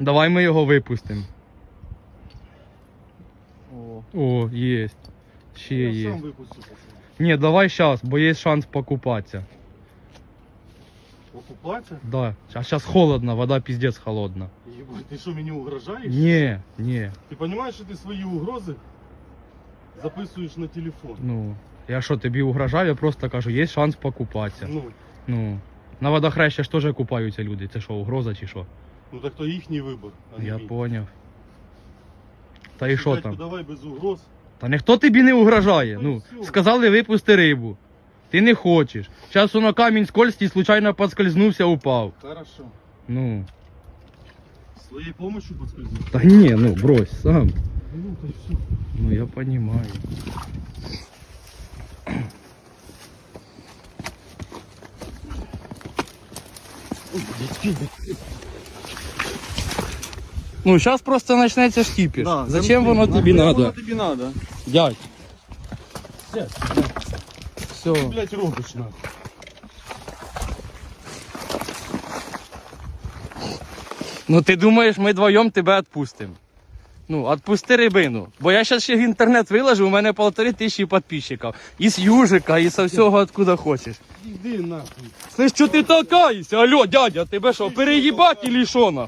Давай ми його випустимо. О. О, є. Ще Я є. сам випустю пацан. Ні, давай зараз, бо є шанс покупатися. Окупація? Да. А зараз холодно, вода піздець холодна. Єбать, ти що мені угрожаєш? Ні, ні. Ти розумієш, що ти свої угрози записуєш на телефон? Ну, я що, тобі угрожаю, я просто кажу, є шанс покупатися. Ну, Ну. На водохреща ж теж купаються люди. Це що, угроза чи що? Ну так то їхній вибір. а не Я мій. поняв. Та і що там? Давай без угроз. Та ніхто тобі не угрожає. Ну, всьо. сказали випусти рибу. Ти не хочеш. Зараз воно камінь скользкий, случайно підскользнувся, упав. Хорошо. Ну. З твоєю допомогою підскользнув? Та ні, ну брось сам. Ну, та все. Ну я понимаю. Ну, зараз просто почнеться штіпіш. Зачем воно тобі надо? тобі надо. Дядь. Дядь, Все. Ти, блядь, робиш нахуй. Ну ти думаєш, ми вдвоєм тебе відпустимо. Ну, відпусти рибину. Бо я зараз ще в інтернет виложу, у мене полтори тисячі підписчиків. І з южика, і з всього, откуда хочеш. Іди нахуй. Слышь, що ти толкаєшся? Алло, дядя, тебе що, переїбать или що нахуй?